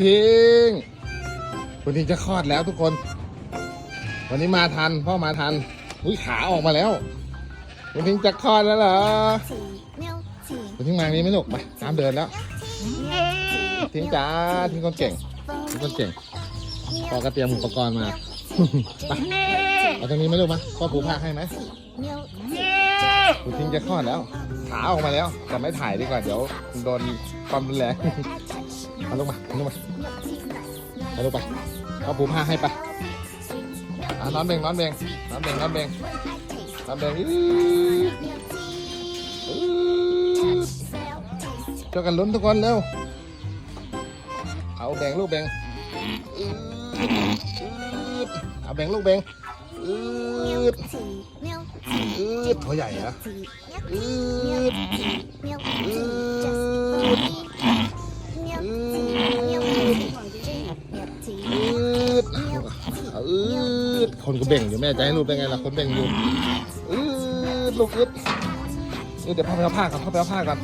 ทิ้งคุณทิ้งจะคลอดแล้วทุกคน วันนี้มาทัน พ่อมาทันอุ้ยขาออกมาแล้วคุณทิ้งจะคลอดแล้วเหรอคุณทิ้งมานี้ไหมลูกไปตามเดินแล้วทิ้งจ้าทิ้งคนเก่งทิ้งคนเก่งพ่อก็เตรียมอุปกรณ์มาไปเอาตรงนี้ไหมลูกมาพ่อผูกผ้าให้ไหมคุณทิ้งจะคลอดแล้ว ขาออกมาแล้วแต่ไม่ถ่ายดีกว่าเดี๋ยวโดนความรุนแรง เอาลูกมาเอาลูกมาเอาลูกไปเอาผูกผ้าให้ไปอะนอนเบงนอนเบงนอนเบงนอนเบงนอนเบงช่วยกันลุ้นทุกคนเร็ว เอาแบ่งลูกแบ่งเอาแบ่งลูกแบ่งอืดอืดตัวใหญ่เหรออืดอืดอื อืดคนก็เบ่งอยู่แม่จะให้ลูกเป็นไงล่ะคนเบ่งอยู่อืดลูกอืดเดี๋ยวพาไปเอาผ้าก่อนพาไปเอาผ้าก่อน